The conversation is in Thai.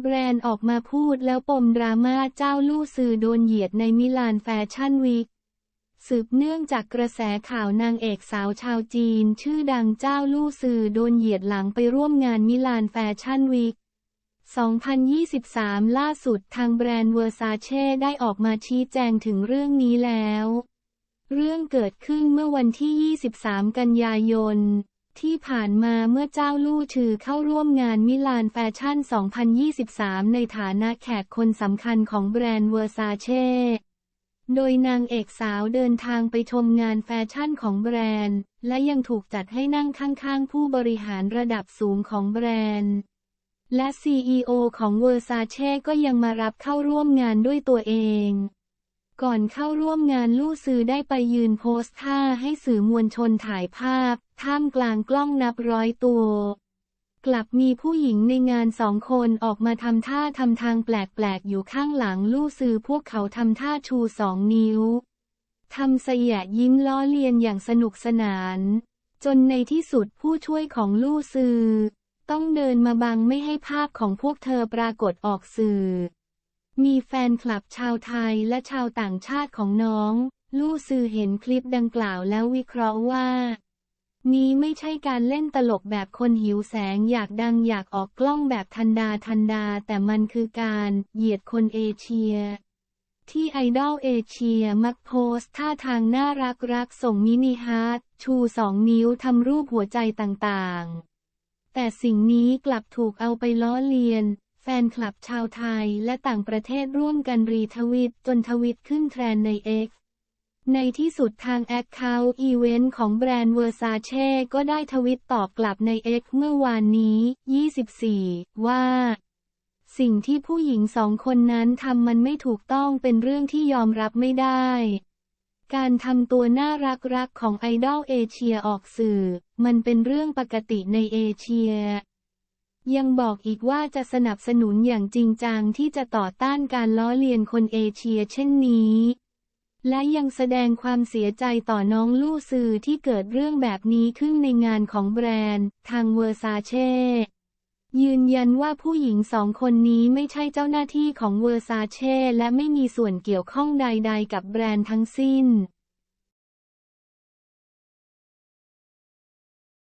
แบรนด์ออกมาพูดแล้วปมดราม่าเจ้าลู่ซือโดนเหยียดในมิลานแฟชั่นวีคสืบเนื่องจากกระแสข่าวนางเอกสาวชาวจีน ชื่อดังเจ้าลู่ซือโดนเหยียดหลังไปร่วมงานมิลานแฟชั่นวีค2023 ล่าสุดทางแบรนด์เวอร์ซาเช่ได้ออกมาชี้แจงถึงเรื่องนี้แล้ว เรื่องเกิดขึ้นเมื่อวันที่ 23 กันยายน ที่ผ่านมาเมื่อเจ้าลู่ชือเข้าร่วมงานมิลานแฟชั่น 2023 ในฐานะแขกคนสำคัญของแบรนด์เวอร์ซาเช่โดยนางเอกสาวเดินทางไปชมงานแฟชั่นของแบรนด์ และยังถูกจัดให้นั่งข้างๆ ผู้บริหารระดับสูงของแบรนด์ และ CEO ของเวอร์ซาเช่ก็ยังมารับเข้าร่วมงานด้วยตัวเอง ก่อนเข้าร่วมงานลู่ซือได้ไปยืนโพสท่าให้สื่อมวลชนถ่ายภาพ ท่ามกลางกล้องนับร้อยตัว กลับมีผู้หญิงในงานสองคนออกมาทำท่าทำทางแปลกๆ อยู่ข้างหลังลู่ซือพวกเขาทำท่าชูสองนิ้วทำเสียยิ้มล้อเลียนอย่างสนุกสนาน จนในที่สุดผู้ช่วยของลู่ซือ ต้องเดินมาบังไม่ให้ภาพของพวกเธอปรากฏออกสื่อ มีแฟนคลับชาวไทยและชาวต่างชาติของน้อง ลู่ซือเห็นคลิปดังกล่าวแล้ววิเคราะห์ว่า นี้ไม่ใช่การเล่นตลกแบบคนหิวแสงอยากดังอยากออกกล้องแบบทันดาทันดา แต่มันคือการเหยียดคนเอเชีย ที่ไอดอลเอเชียมักโพสท่าทางน่ารักรักส่งมินิฮาร์ทชูสองนิ้วทำรูปหัวใจต่างๆแต่สิ่งนี้กลับถูกเอาไปล้อเลียน แฟนคลับชาวไทยและต่างประเทศร่วมกันรีทวิตจนทวิตขึ้นเทรนใน X ในที่สุดทางแอคเคาท์อีเวนต์ของแบรนด์เวอร์ซาเช่ก็ได้ทวิตตอบกลับใน X เมื่อวานนี้ 24 ว่า สิ่งที่ผู้หญิงสองคนนั้นทำมันไม่ถูกต้องเป็นเรื่องที่ยอมรับไม่ได้ การทำตัวน่ารักรักของไอดอลเอเชียออกสื่อ มันเป็นเรื่องปกติในเอเชีย ยังบอกอีกว่าจะสนับสนุนอย่างจริงจังที่จะต่อต้านการล้อเลียนคนเอเชียเช่นนี้ และยังแสดงความเสียใจต่อน้องลู่ซือที่เกิดเรื่องแบบนี้ขึ้นในงานของแบรนด์ ทางเวอร์ซาเช่ยืนยันว่าผู้หญิงสองคนนี้ไม่ใช่เจ้าหน้าที่ของเวอร์ซาเช่และไม่มีส่วนเกี่ยวข้องใดๆ กับแบรนด์ทั้งสิ้น